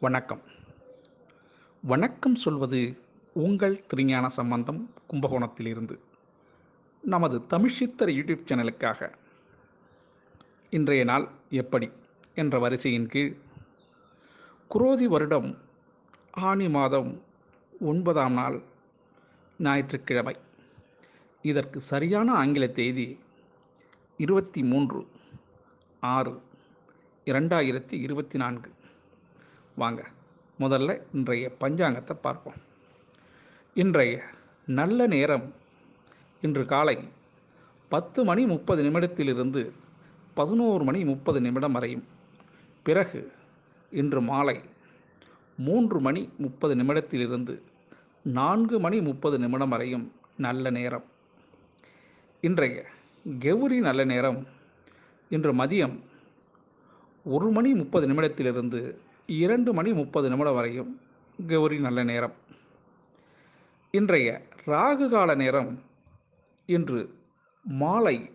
வணக்கம். வணக்கம் சொல்வது உங்கள் திருஞான சம்பந்தம் கும்பகோணத்திலிருந்து. நமது தமிழ்ச்சித்தர் யூடியூப் சேனலுக்காக. இன்றைய நாள் எப்படி என்ற வரிசையின் கீழ் குரோதி வருடம் ஆனி மாதம் ஒன்பதாம் நாள் ஞாயிற்றுக்கிழமை. இதற்கு சரியான ஆங்கில தேதி இருபத்தி மூன்று ஆறு இரண்டாயிரத்தி இருபத்தி நான்கு. வாங்க. முதல்ல இன்றைய பஞ்சாங்கத்தை பார்ப்போம். இன்றைய நல்ல நேரம். இன்று காலை பத்து மணி முப்பது நிமிடத்திலிருந்து பதினோரு மணி முப்பது நிமிடம் வரையும். பிறகு இன்று மாலை மூன்று மணி முப்பது நிமிடத்திலிருந்து நான்கு மணி முப்பது நிமிடம் வரையும் நல்ல நேரம். இன்றைய கெவுரி நல்ல நேரம். இன்று மதியம் ஒரு மணி முப்பது நிமிடத்திலிருந்து இரண்டு மணி முப்பது நிமிடம் வரையும் கௌரி நல்ல நேரம். இன்றைய ராகு கால நேரம் இன்று மாலை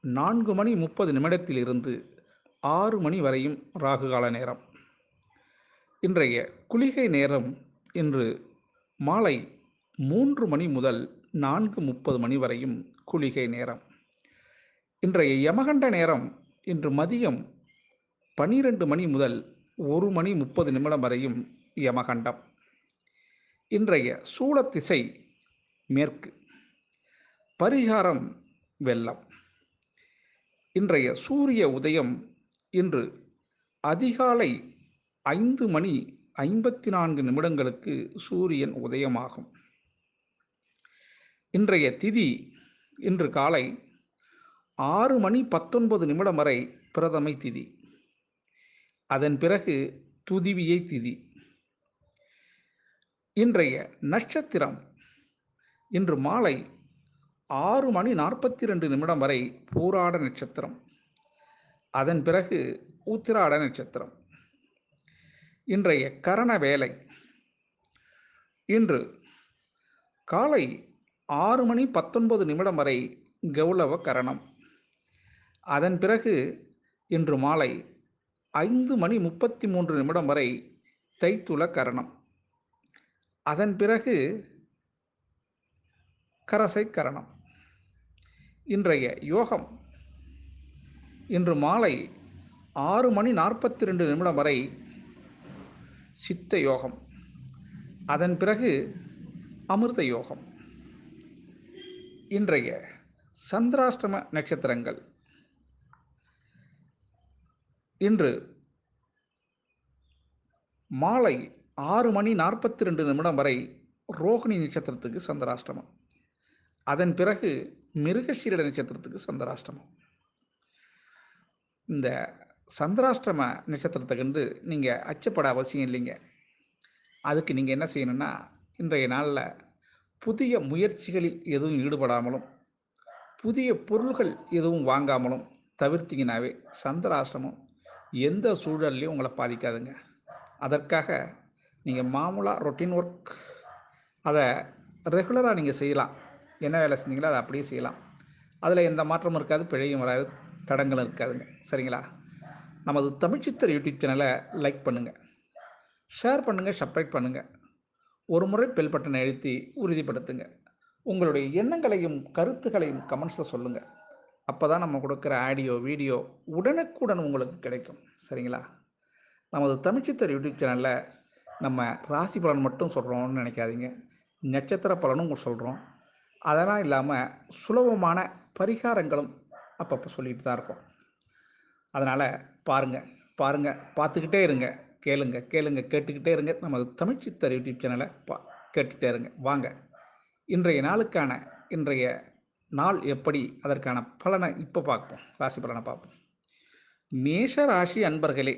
நான்கு மணி முப்பது நிமிடத்திலிருந்து ஆறு மணி வரையும் ராகு கால நேரம். இன்றைய குளிகை நேரம் இன்று மாலை மூன்று மணி முதல் நான்கு முப்பது மணி வரையும் குளிகை நேரம். இன்றைய யமகண்ட நேரம் இன்று மதியம் பனிரெண்டு மணி முதல் ஒரு மணி முப்பது நிமிடம் வரையும் யமகண்டம். இன்றைய சூளத்திசை மேற்கு. பரிகாரம் வெள்ளம். இன்றைய சூரிய உதயம் இன்று அதிகாலை ஐந்து மணி ஐம்பத்தி நான்கு நிமிடங்களுக்கு சூரியன் உதயமாகும். இன்றைய திதி இன்று காலை ஆறு மணி பத்தொன்பது நிமிடம் வரை பிரதமை திதி. அதன் பிறகு துதிவியை திதி. இன்றைய நட்சத்திரம் இன்று மாலை ஆறு மணி நாற்பத்தி ரெண்டு நிமிடம் வரை பூராட நட்சத்திரம். அதன் பிறகு உத்திராட நட்சத்திரம். இன்றைய கரண வேலை இன்று காலை ஆறு மணி பத்தொன்பது நிமிடம் வரை கௌளவ கரணம். அதன் பிறகு இன்று மாலை ஐந்து மணி முப்பத்தி மூன்று நிமிடம் வரை தைத்துள கரணம். அதன் பிறகு கரசை கரணம். இன்றைய யோகம். இன்று மாலை ஆறு மணி நாற்பத்தி ரெண்டு நிமிடம் வரை சித்த யோகம். அதன் பிறகு அமிர்த யோகம். இன்றைய சந்திராஷ்டம நட்சத்திரங்கள். இன்று மாலை ஆறு மணி நாற்பத்தி ரெண்டு நிமிடம் வரை ரோகிணி நட்சத்திரத்துக்கு சந்திராஷ்டமம். அதன் பிறகு மிருகசீரட நட்சத்திரத்துக்கு சந்திராஷ்டமம். இந்த சந்திராஷ்டிரம நட்சத்திரத்தை கண்டு நீங்கள் அச்சப்பட அவசியம் இல்லைங்க. அதுக்கு நீங்கள் என்ன செய்யணும்னா இன்றைய நாளில் புதிய முயற்சிகளில் எதுவும் ஈடுபடாமலும் புதிய பொருள்கள் எதுவும் வாங்காமலும் தவிர்த்திங்கனாவே சந்திராசிரமம் எந்த சூழல்லையும் உங்களை பாதிக்காதுங்க. அதற்காக நீங்கள் மாமூலாக ரொட்டீன் ஒர்க் அதை ரெகுலராக நீங்கள் செய்யலாம். என்ன வேலை செஞ்சீங்களோ அதை அப்படியே செய்யலாம். அதில் எந்த மாற்றமும் இருக்காது பிழையும் வராது தடங்களும் இருக்காதுங்க. சரிங்களா? நமது தமிழ்ச்சித்தர் யூடியூப் சேனலை லைக் பண்ணுங்கள் ஷேர் பண்ணுங்கள் சப்ஸ்கிரைப் பண்ணுங்கள் ஒரு முறை பெல் பட்டனை எழுத்தி உறுதிப்படுத்துங்க. உங்களுடைய எண்ணங்களையும் கருத்துக்களையும் கமெண்ட்ஸில் சொல்லுங்கள் அப்போ தான் நம்ம கொடுக்குற ஆடியோ வீடியோ உடனுக்குடன் உங்களுக்கு கிடைக்கும். சரிங்களா? நமது தமிழ்ச்சித்தர் யூடியூப் சேனலில் நம்ம ராசி பலன் மட்டும் சொல்கிறோம்னு நினைக்காதீங்க. நட்சத்திர பலனும் சொல்கிறோம் அதெல்லாம் இல்லாமல் சுலபமான பரிகாரங்களும் அப்பப்போ சொல்லிட்டு தான் இருக்கோம். அதனால் பாருங்கள் பாருங்கள் பார்த்துக்கிட்டே இருங்க கேளுங்க கேளுங்க கேட்டுக்கிட்டே இருங்க. நமது தமிழ்ச்சித்தர் யூடியூப் சேனலை பா கேட்டுக்கிட்டே இருங்க. வாங்க. இன்றைய நாளுக்கான இன்றைய நாள் எப்படி அதற்கான பலனை இப்போ பார்ப்போம். ராசி பலனை பார்ப்போம். மேஷ ராசி அன்பர்களே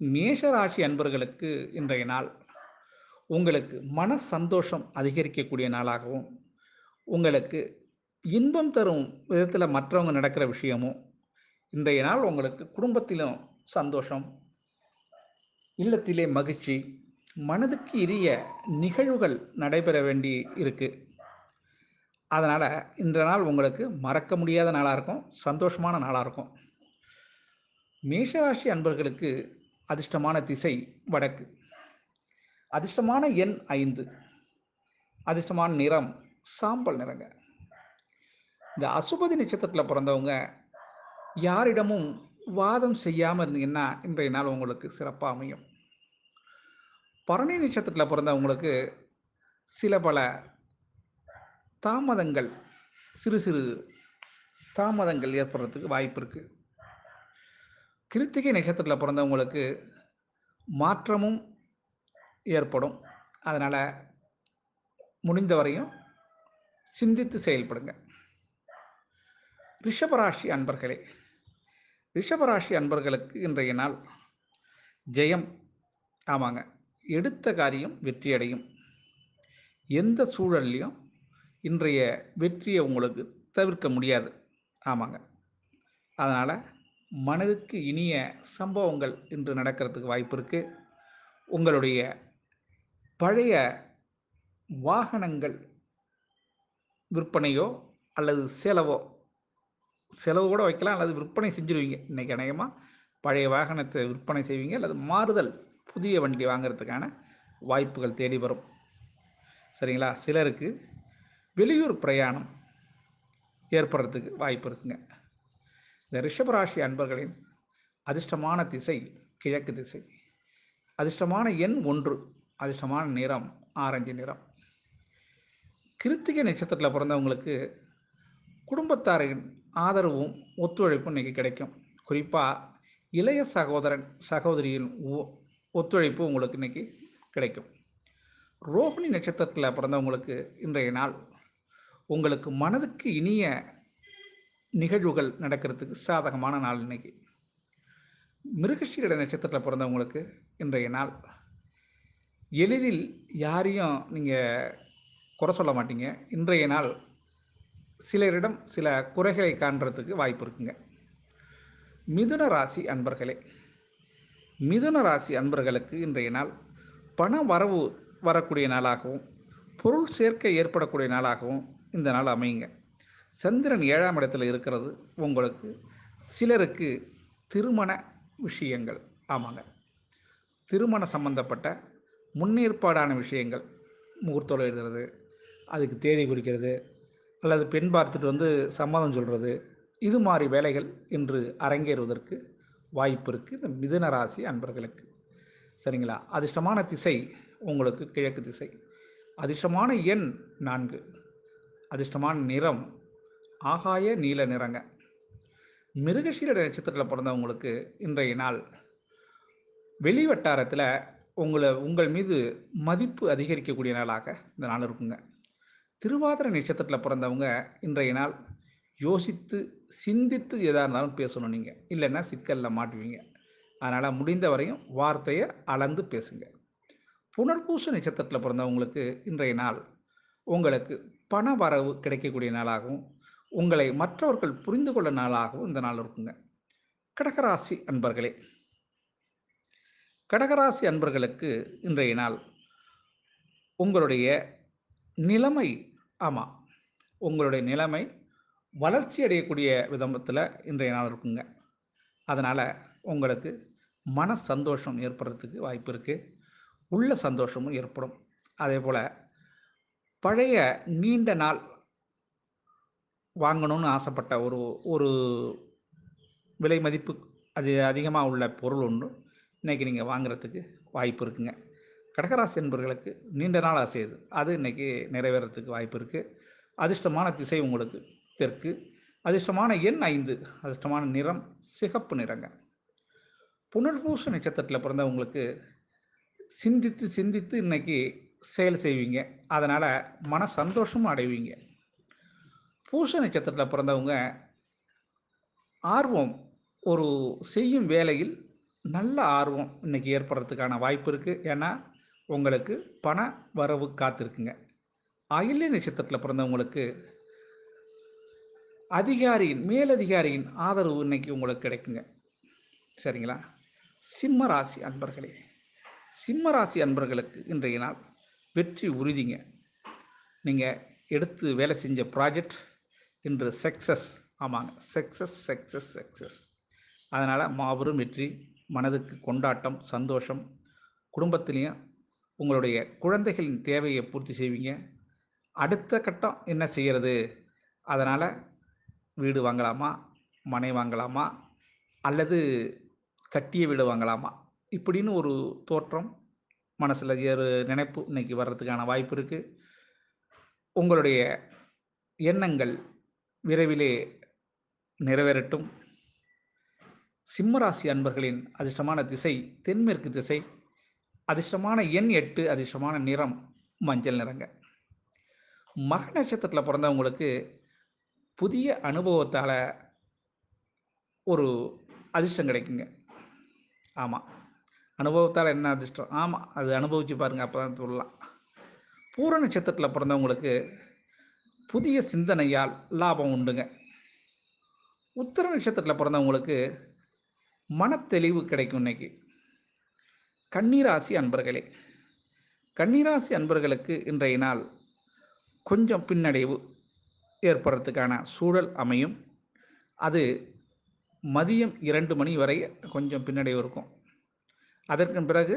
மேஷ ராசி அன்பர்களுக்கு இன்றைய நாள் உங்களுக்கு மன சந்தோஷம் அதிகரிக்கக்கூடிய நாளாகவும் உங்களுக்கு இன்பம் தரும் விதத்தில் மற்றவங்க நடக்கிற விஷயமும் இன்றைய நாள் உங்களுக்கு குடும்பத்திலும் சந்தோஷம் இல்லத்திலே மகிழ்ச்சி மனதுக்கு இரிய நிகழ்வுகள் நடைபெற வேண்டி இருக்குது அதனால் இன்ற நாள் உங்களுக்கு மறக்க முடியாத நாளாக இருக்கும் சந்தோஷமான நாளாக இருக்கும். மேஷராசி அன்பர்களுக்கு அதிர்ஷ்டமான திசை வடக்கு. அதிர்ஷ்டமான எண் ஐந்து. அதிர்ஷ்டமான நிறம் சாம்பல் நிறங்க. இந்த அசுபதி நட்சத்திரத்தில் பிறந்தவங்க யாரிடமும் வாதம் செய்யாமல் இருந்தீங்கன்னா இன்றைய நாள் உங்களுக்கு சிறப்பாக அமையும். பரணி நட்சத்திரத்தில் பிறந்தவங்களுக்கு சில பல தாமதங்கள் சிறு சிறு தாமதங்கள் ஏற்படுறதுக்கு வாய்ப்பு இருக்குது கிருத்திகை நட்சத்திரத்தில் பிறந்தவங்களுக்கு மாற்றமும் ஏற்படும். அதனால் முடிந்த வரையும் சிந்தித்து செயல்படுங்க. ரிஷபராசி அன்பர்களே ரிஷபராசி அன்பர்களுக்கு இன்றைய நாள் ஜெயம். ஆமாங்க எடுத்த காரியம் வெற்றியடையும். எந்த சூழல்லையும் இன்றைய வெற்றியை உங்களுக்கு தவிர்க்க முடியாது. ஆமாங்க. அதனால் மனதுக்கு இனிய சம்பவங்கள் இன்று நடக்கிறதுக்கு வாய்ப்பு இருக்குது உங்களுடைய பழைய வாகனங்கள் விற்பனையோ அல்லது செலவோ செலவு கூட வைக்கலாம் அல்லது விற்பனை செஞ்சுருவீங்க. இன்றைக்கி அநேகமாக பழைய வாகனத்தை விற்பனை செய்வீங்க அல்லது மாறுதல் புதிய வண்டி வாங்கிறதுக்கான வாய்ப்புகள் தேடி வரும். சரிங்களா? சிலருக்கு வெளியூர் பிரயாணம் ஏற்படுறதுக்கு வாய்ப்பு இருக்குங்க. இந்த ரிஷபராசி அன்பர்களின் அதிர்ஷ்டமான திசை கிழக்கு திசை. அதிர்ஷ்டமான எண் ஒன்று அதிர்ஷ்டமான நிறம் ஆரஞ்சு நிறம். கிருத்திகை நட்சத்திரத்தில் பிறந்தவங்களுக்கு குடும்பத்தாரின் ஆதரவும் ஒத்துழைப்பும் இன்றைக்கி கிடைக்கும். குறிப்பாக இளைய சகோதரன் சகோதரியின் ஒத்துழைப்பு உங்களுக்கு இன்றைக்கி கிடைக்கும். ரோஹிணி நட்சத்திரத்தில் பிறந்தவங்களுக்கு இன்றைய நாள் உங்களுக்கு மனதுக்கு இனிய நிகழ்வுகள் நடக்கிறதுக்கு சாதகமான நாள் இன்னைக்கு. மிருகஷீரட நட்சத்திரத்தில் பிறந்தவங்களுக்கு இன்றைய நாள். எளிதில் யாரையும் நீங்கள் குறை சொல்ல மாட்டீங்க. இன்றைய நாள் சிலரிடம் சில குறைகளை காண்றதுக்கு வாய்ப்பு இருக்குங்க. மிதுன ராசி அன்பர்களே மிதுன ராசி அன்பர்களுக்கு இன்றைய நாள் பண வரவு வரக்கூடிய நாளாகவும் பொருள் சேர்க்கை ஏற்படக்கூடிய நாளாகவும் இந்த நாள் அமையுங்க. சந்திரன் ஏழாம் இடத்துல இருக்கிறது உங்களுக்கு சிலருக்கு திருமண விஷயங்கள். ஆமாங்க. திருமண சம்பந்தப்பட்ட முன்னேற்பாடான விஷயங்கள். முகூர்த்தம் எழுதுறது அதுக்கு தேதி குறிக்கிறது அல்லது பெண் பார்த்துட்டு வந்து சம்மதம் சொல்கிறது இது மாதிரி வேலைகள் இன்று அரங்கேறுவதற்கு வாய்ப்பு இருக்குது இந்த மிதுன ராசி அன்பர்களுக்கு. சரிங்களா? அதிர்ஷ்டமான திசை உங்களுக்கு கிழக்கு திசை. அதிர்ஷ்டமான எண் நான்கு. அதிர்ஷ்டமான நிறம் ஆகாய நீல நிறங்க. மிருகசீரட நட்சத்திரத்தில் பிறந்தவங்களுக்கு இன்றைய நாள் வெளி வட்டாரத்தில் உங்களை உங்கள் மீது மதிப்பு அதிகரிக்கக்கூடிய நாளாக இந்த நாள் இருக்குங்க. திருவாதிர நட்சத்திரத்தில் பிறந்தவங்க இன்றைய நாள் யோசித்து சிந்தித்து எதாக இருந்தாலும் பேசணும் நீங்கள் இல்லைன்னா சிக்கலில் மாட்டுவீங்க. அதனால் முடிந்த வரையும் வார்த்தையை அளந்து பேசுங்க. புனர்பூச நட்சத்திரத்தில் பிறந்தவங்களுக்கு இன்றைய நாள் உங்களுக்கு பண வரவு கிடைக்கக்கூடிய நாளாகவும் உங்களை மற்றவர்கள் புரிந்து கொள்ள நாளாகவும் இந்த நாள் இருக்குங்க. கடகராசி அன்பர்களே கடகராசி அன்பர்களுக்கு இன்றைய நாள் உங்களுடைய நிலைமை ஆமாம் உங்களுடைய நிலைமை வளர்ச்சி அடையக்கூடிய விதத்தில் இன்றைய நாள் இருக்குங்க. அதனால் உங்களுக்கு மன சந்தோஷம் ஏற்படுறதுக்கு வாய்ப்பு இருக்குது உள்ள சந்தோஷமும் ஏற்படும். அதே போல் பழைய நீண்ட நாள் வாங்கணும்னு ஆசைப்பட்ட ஒரு ஒரு விலை மதிப்பு அது அதிகமாக உள்ள பொருள் ஒன்று. இன்றைக்கி நீங்கள் வாங்குறதுக்கு வாய்ப்பு இருக்குங்க. கடகராசி என்பர்களுக்கு நீண்ட நாள் ஆசை அது அது இன்றைக்கி நிறைவேறத்துக்கு வாய்ப்பு இருக்குது அதிர்ஷ்டமான திசை உங்களுக்கு தெற்கு. அதிர்ஷ்டமான எண் ஐந்து. அதிர்ஷ்டமான நிறம் சிகப்பு நிறங்க. புனர்பூச நட்சத்திரத்தில் பிறந்தவங்களுக்கு சிந்தித்து சிந்தித்து இன்னைக்கு செயல் செய்வீங்க. அதனால் மன சந்தோஷமும் அடைவீங்க. பூச நட்சத்திரத்தில் பிறந்தவங்க ஆர்வம் ஒரு செய்யும் வேலையில் நல்ல ஆர்வம் இன்றைக்கி ஏற்படுறதுக்கான வாய்ப்பு இருக்குது ஏன்னா உங்களுக்கு பண வரவு காத்திருக்குங்க. அகில நட்சத்திரத்தில் பிறந்தவங்களுக்கு அதிகாரியின் மேலதிகாரியின் ஆதரவு இன்னைக்கு உங்களுக்கு கிடைக்குங்க. சரிங்களா? சிம்ம ராசி அன்பர்களே சிம்ம ராசி அன்பர்களுக்கு இன்றைய நாள் வெற்றி உறுதிங்க. நீங்கள் எடுத்து வேலை செஞ்ச ப்ராஜெக்ட் இன்று சக்ஸஸ் ஆமாங்க. சக்ஸஸ் சக்ஸஸ் சக்ஸஸ் அதனால் மாபெரும் வெற்றி மனதுக்கு கொண்டாட்டம் சந்தோஷம். குடும்பத்திலையும் உங்களுடைய குழந்தைகளின் தேவையை பூர்த்தி செய்வீங்க. அடுத்த கட்டம் என்ன செய்கிறது அதனால் வீடு வாங்கலாமா? மனை வாங்கலாமா? அல்லது கட்டிய வீடு வாங்கலாமா? இப்படின்னு ஒரு தோற்றம் மனசில் ஒரு நினைப்பு இன்னைக்கு வர்றதுக்கான வாய்ப்பு இருக்குது உங்களுடைய எண்ணங்கள் விரைவிலே நிறைவேறட்டும். சிம்மராசி அன்பர்களின் அதிர்ஷ்டமான திசை தென்மேற்கு திசை. அதிர்ஷ்டமான எண் எட்டு அதிர்ஷ்டமான நிறம் மஞ்சள் நிறங்க. மக நட்சத்திரத்தில் பிறந்தவங்களுக்கு புதிய அனுபவத்தால் ஒரு அதிர்ஷ்டம் கிடைக்குங்க. ஆமாம் அனுபவத்தால் என்ன அதிர்ஷ்டம்? ஆமாம் அது அனுபவித்து பாருங்கள் அப்போ தான் சொல்லலாம். பூர நட்சத்திரத்தில் பிறந்தவங்களுக்கு புதிய சிந்தனையால் லாபம் உண்டுங்க. உத்தர நட்சத்திரத்தில் பிறந்தவங்களுக்கு மனத்தெளிவு கிடைக்கும் இன்னைக்கு. கண்ணீராசி அன்பர்களே கண்ணீராசி அன்பர்களுக்கு இன்றைய நாள் கொஞ்சம் பின்னடைவு ஏற்படுறதுக்கான சூழல் அமையும். அது மதியம் இரண்டு மணி வரை கொஞ்சம் பின்னடைவு இருக்கும். அதற்கு பிறகு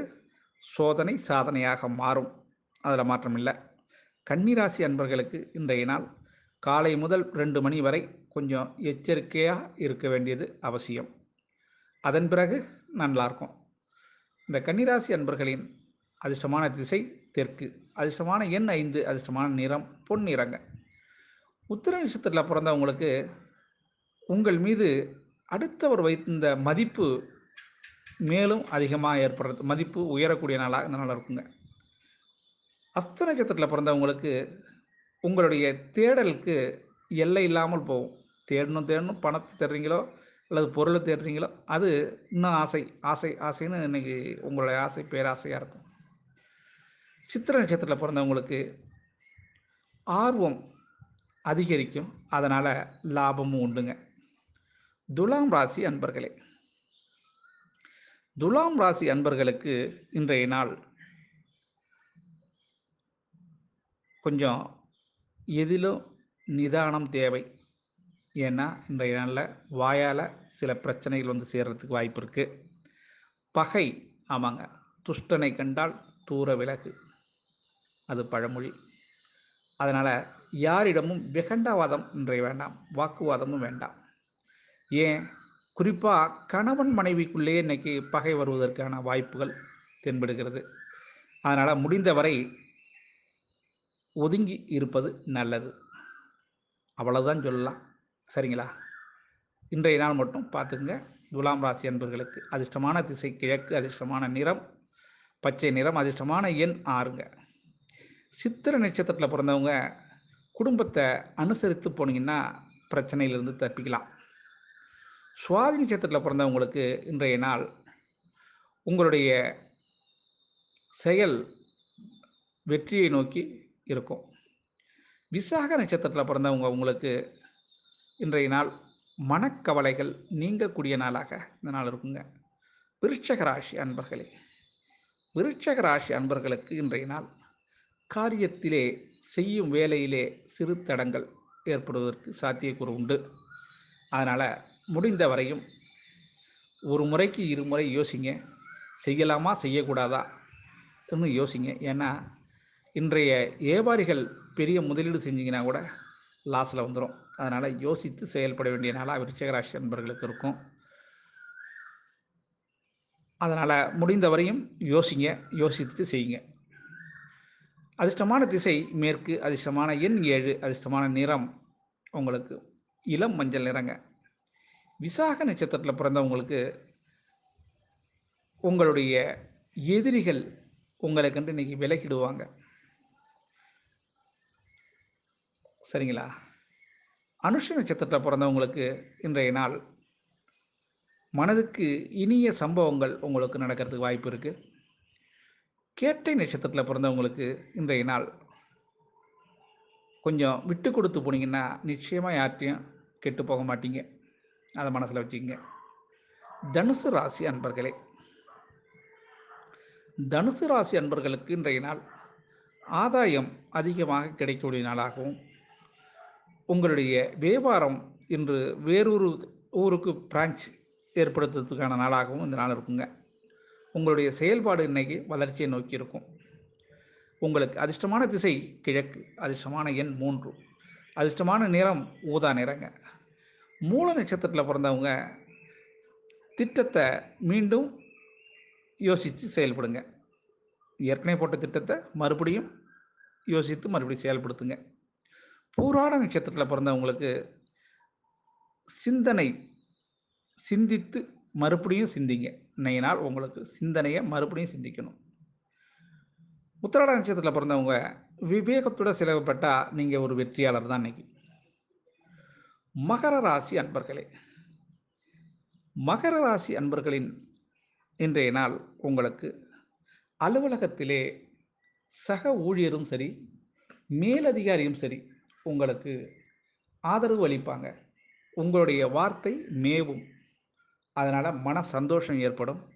சோதனை சாதனையாக மாறும். அதில் மாற்றம் இல்லை. கன்னிராசி அன்பர்களுக்கு இன்றைய நாள் காலை முதல் ரெண்டு மணி வரை கொஞ்சம் எச்சரிக்கையாக இருக்க வேண்டியது அவசியம். அதன் பிறகு நல்லாயிருக்கும் இந்த கன்னிராசி அன்பர்களின் அதிர்ஷ்டமான திசை தெற்கு. அதிர்ஷ்டமான எண் ஐந்து அதிர்ஷ்டமான நிறம் பொன்னிறங்க உத்திர நட்சத்திரத்தில் பிறந்தவங்களுக்கு உங்கள் மீது அடுத்தவர் வைத்திருந்த மதிப்பு மேலும் அதிகமாக ஏற்படுறது மதிப்பு உயரக்கூடிய நாளாக இந்த நாள் இருக்குங்க. அஸ்த நட்சத்திரத்தில் பிறந்தவங்களுக்கு உங்களுடைய தேடலுக்கு எல்லை இல்லாமல் போகும். தேடணும் தேடணும் பணத்தை தேடுறீங்களோ அல்லது பொருளை தேடுறீங்களோ அது இன்னும் ஆசை ஆசை ஆசைன்னு இன்றைக்கி உங்களுடைய ஆசை பேராசையாக இருக்கும். சித்திர நட்சத்திரத்தில் பிறந்தவங்களுக்கு ஆர்வம் அதிகரிக்கும். அதனால் லாபமும் உண்டுங்க. துலாம் ராசி அன்பர்களே துலாம் ராசி அன்பர்களுக்கு இன்றைய நாள் கொஞ்சம் எதிலும் நிதானம் தேவை. ஏன்னா இன்றைய நாளில் வாயால் சில பிரச்சனைகள் வந்து சேர்கிறதுக்கு வாய்ப்பு இருக்குது பகை ஆமாங்க. துஷ்டனை கண்டால் தூர விலகு. அது பழமொழி. அதனால் யாரிடமும் விகண்டாவாதம் இன்றைய வேண்டாம். வாக்குவாதமும் வேண்டாம். ஏன்? குறிப்பாக கணவன் மனைவிக்குள்ளேயே இன்றைக்கி பகை வருவதற்கான வாய்ப்புகள் தென்படுகிறது. அதனால் முடிந்தவரை ஒதுங்கி இருப்பது நல்லது. அவ்வளோதான் சொல்லலாம். சரிங்களா? இன்றைய நாள் மட்டும் பார்த்துங்க துலாம் ராசி அன்பர்களுக்கு அதிர்ஷ்டமான திசை கிழக்கு அதிர்ஷ்டமான நிறம் பச்சை நிறம் அதிர்ஷ்டமான எண் ஆறுங்க. சித்திர நட்சத்திரத்தில் பிறந்தவங்க குடும்பத்தை அனுசரித்து போனீங்கன்னா பிரச்சனையிலிருந்து தப்பிக்கலாம். சுவாதி நட்சத்திரத்தில் பிறந்தவங்களுக்கு இன்றைய நாள் உங்களுடைய செயல் வெற்றியை நோக்கி இருக்கும். விசாக நட்சத்திரத்தில் பிறந்தவங்க உங்களுக்கு இன்றைய நாள் மனக்கவலைகள் நீங்கக்கூடிய நாளாக இந்த நாள் இருக்குங்க. விருட்சக ராசி அன்பர்களே விருட்சக ராசி அன்பர்களுக்கு இன்றைய நாள் காரியத்திலே செய்யும் வேலையிலே சிறு தடங்கள் ஏற்படுவதற்கு சாத்தியக்கூறு உண்டு. அதனால் முடிந்த வரையும் ஒரு முறைக்கு இருமுறை யோசிங்க. செய்யலாமா? செய்யக்கூடாதா? இன்னும் யோசிங்க. ஏன்னா இன்றைய வியாபாரிகள் பெரிய முதலீடு செஞ்சிங்கன்னா கூட லாஸில் வந்துடும் அதனால் யோசித்து செயல்பட வேண்டிய நாளாக விருச்சகராசி நண்பர்களுக்கு இருக்கும். அதனால் முடிந்த வரையும் யோசிங்க. யோசித்துட்டு செய்யுங்க. அதிர்ஷ்டமான திசை மேற்கு அதிர்ஷ்டமான எண் ஏழு அதிர்ஷ்டமான நிறம் உங்களுக்கு இளம் மஞ்சள் நிறங்க. விசாக நட்சத்திரத்தில் பிறந்தவங்களுக்கு உங்களுடைய எதிரிகள் உங்களை கண்டு இன்றைக்கி விலகிடுவாங்க. சரிங்களா? அனுஷ நட்சத்திரத்தில் பிறந்தவங்களுக்கு இன்றைய நாள் மனதுக்கு இனிய சம்பவங்கள் உங்களுக்கு நடக்கிறதுக்கு வாய்ப்பு இருக்குது கேட்டை நட்சத்திரத்தில் பிறந்தவங்களுக்கு இன்றைய நாள் கொஞ்சம் விட்டு கொடுத்து போனீங்கன்னா நிச்சயமாக யார்ட்டையும் கெட்டு போக மாட்டீங்க. அதை மனசில் வச்சுக்கங்க. தனுசு ராசி அன்பர்களே தனுசு ராசி அன்பர்களுக்கு இன்றைய நாள் ஆதாயம் அதிகமாக கிடைக்கக்கூடிய நாளாகவும் உங்களுடைய வியாபாரம் இன்று வேறொரு ஊருக்கு பிரான்ச் ஏற்படுத்துறதுக்கான நாளாகவும் இந்த நாள் இருக்குங்க. உங்களுடைய செயல்பாடு இன்னைக்கு வளர்ச்சியை நோக்கி இருக்கும். உங்களுக்கு அதிர்ஷ்டமான திசை கிழக்கு அதிர்ஷ்டமான எண் மூன்று அதிர்ஷ்டமான நிறம் ஊதா நிறங்க. மூல நட்சத்திரத்தில் பிறந்தவங்க திட்டத்தை மீண்டும் யோசித்து செயல்படுங்க. ஏற்கனவே போட்ட திட்டத்தை மறுபடியும் யோசித்து மறுபடியும் செயல்படுத்துங்க. பூராட நட்சத்திரத்தில் பிறந்தவங்களுக்கு சிந்தனை சிந்தித்து மறுபடியும் சிந்திங்க. இன்னைய நாள் உங்களுக்கு சிந்தனையை மறுபடியும் சிந்திக்கணும். உத்திராட நட்சத்திரத்தில் பிறந்தவங்க விவேகத்தோட செலவுப்பட்டால் நீங்கள் ஒரு வெற்றியாளர் தான் இன்றைக்கி மகர ராசி அன்பர்களே மகர ராசி அன்பர்களின் இன்றைய நாள் உங்களுக்கு அலுவலகத்திலே சக ஊழியரும் சரி மேலதிகாரியும் சரி உங்களுக்கு ஆதரவு அளிப்பாங்க. உங்களுடைய வார்த்தை மேவும். அதனால் மன சந்தோஷம் ஏற்படும்.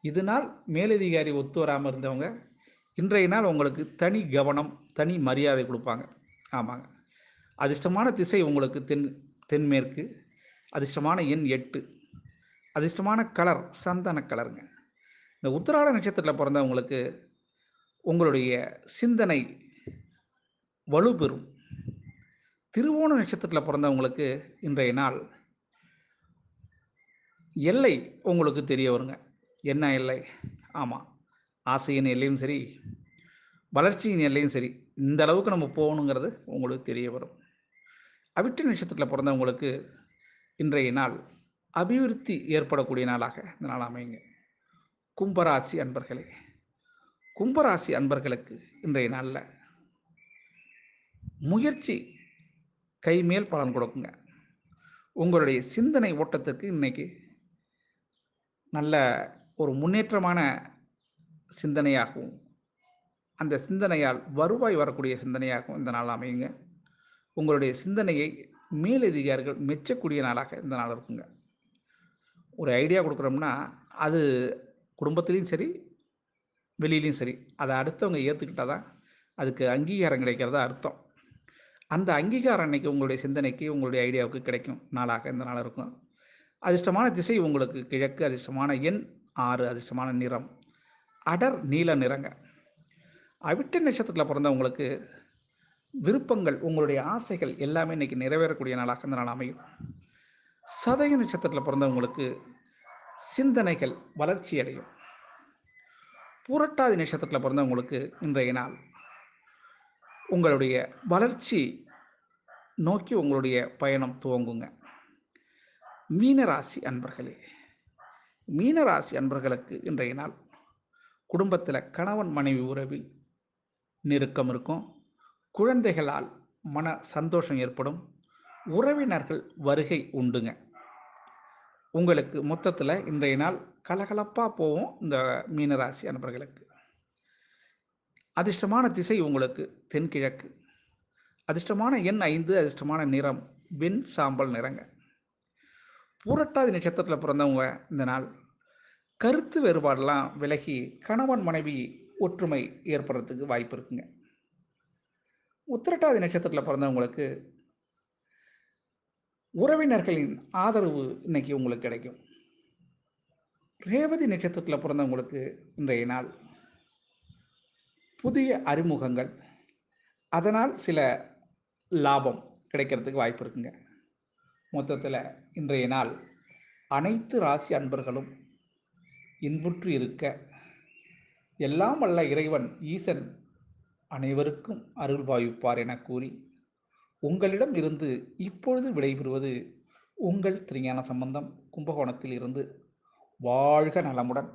இதனால் மேலதிகாரி ஒத்து வராமல் இருந்தவங்க இன்றைய நாள் உங்களுக்கு தனி கவனம் தனி மரியாதை கொடுப்பாங்க. ஆமாங்க. அதிர்ஷ்டமான திசை உங்களுக்கு தென் தென்மேற்கு அதிர்ஷ்டமான எண் எட்டு. அதிர்ஷ்டமான கலர் சந்தன கலருங்க இந்த உத்திராட நட்சத்திரத்தில் பிறந்தவங்களுக்கு உங்களுடைய சிந்தனை வலுப்பெறும் திருவோண நட்சத்திரத்தில் பிறந்தவங்களுக்கு இன்றைய நாள் எல்லை உங்களுக்கு தெரிய வருங்க. என்ன எல்லை? ஆமாம் ஆசையின் எல்லையும் சரி வளர்ச்சியின் எல்லையும் சரி இந்த அளவுக்கு நம்ம போகணுங்கிறது உங்களுக்கு தெரிய வரும். அவிட்ட நட்சத்திரத்தில் பிறந்தவங்களுக்கு இன்றைய நாள் அபிவிருத்தி ஏற்படக்கூடிய நாளாக இந்த நாள் அமையுங்க. கும்பராசி அன்பர்களே கும்பராசி அன்பர்களுக்கு இன்றைய நாளில் முயற்சி கைமேல் பலன் கொடுக்குங்க. உங்களுடைய சிந்தனை ஓட்டத்திற்கு இன்னைக்கு நல்ல ஒரு முன்னேற்றமான சிந்தனையாகவும் அந்த சிந்தனையால் வருவாய் வரக்கூடிய சிந்தனையாகவும் இந்த நாள் அமையுங்க. உங்களுடைய சிந்தனையை மேலதிகாரிகள் மெச்சக்கூடிய நாளாக இந்த நாள் இருக்குங்க. ஒரு ஐடியா கொடுக்குறோம்னா அது குடும்பத்துலேயும் சரி வெளியிலையும் சரி அதை அடுத்தவங்க ஏற்றுக்கிட்டால் தான் அதுக்கு அங்கீகாரம் கிடைக்கிறதா அர்த்தம். அந்த அங்கீகாரம் அன்னைக்கு உங்களுடைய சிந்தனைக்கு உங்களுடைய ஐடியாவுக்கு கிடைக்கும் நாளாக இந்த நாள் இருக்கும். அதிர்ஷ்டமான திசை உங்களுக்கு கிழக்கு அதிர்ஷ்டமான எண் ஆறு அதிர்ஷ்டமான நிறம். அடர் நீல நிறங்க. அவிட்ட நட்சத்திரத்தில் பிறந்தவங்களுக்கு விருப்பங்கள் உங்களுடைய ஆசைகள் எல்லாமே இன்னைக்கு நிறைவேறக்கூடிய நாளாக இந்த நாள் அமையும். சதய நட்சத்திரத்தில் பிறந்தவங்களுக்கு சிந்தனைகள் வளர்ச்சி அடையும். புரட்டாதி நட்சத்திரத்தில் பிறந்தவங்களுக்கு இன்றைய நாள் உங்களுடைய வளர்ச்சி நோக்கி உங்களுடைய பயணம் துவங்குங்க. மீனராசி அன்பர்களே மீனராசி அன்பர்களுக்கு இன்றைய நாள் குடும்பத்தில் கணவன் மனைவி உறவில் நெருக்கம் இருக்கும். குழந்தைகளால் மன சந்தோஷம் ஏற்படும். உறவினர்கள் வருகை உண்டுங்க. உங்களுக்கு மொத்தத்தில் இன்றைய நாள் கலகலப்பாக போகும் இந்த மீனராசி அன்பர்களுக்கு. அதிர்ஷ்டமான திசை உங்களுக்கு தென்கிழக்கு. அதிர்ஷ்டமான எண் ஐந்து அதிர்ஷ்டமான நிறம் வெண் சாம்பல் நிறங்க. பூரட்டாதி நட்சத்திரத்தில் பிறந்தவங்க இந்த நாள். கருத்து வேறுபாடெல்லாம் விலகி கணவன் மனைவி ஒற்றுமை ஏற்படுறதுக்கு வாய்ப்பு இருக்குங்க. உத்திரட்டாதி நட்சத்திரத்தில் பிறந்தவங்களுக்கு உறவினர்களின் ஆதரவு இன்னைக்கு உங்களுக்கு கிடைக்கும். ரேவதி நட்சத்திரத்தில் பிறந்தவங்களுக்கு இன்றைய நாள் புதிய அறிமுகங்கள். அதனால் சில லாபம் கிடைக்கிறதுக்கு வாய்ப்பு இருக்குங்க. மொத்தத்தில் இன்றைய நாள் அனைத்து ராசி அன்பர்களும் இன்புற்று இருக்க. எல்லாம் வல்ல இறைவன் ஈசன் அனைவருக்கும் அருள் பாவிப்பார் என கூறி உங்களிடம் இருந்து இப்பொழுது விடைபெறுவது உங்கள் திருஞான சம்பந்தம் கும்பகோணத்தில் இருந்து வாழ்க நலமுடன்.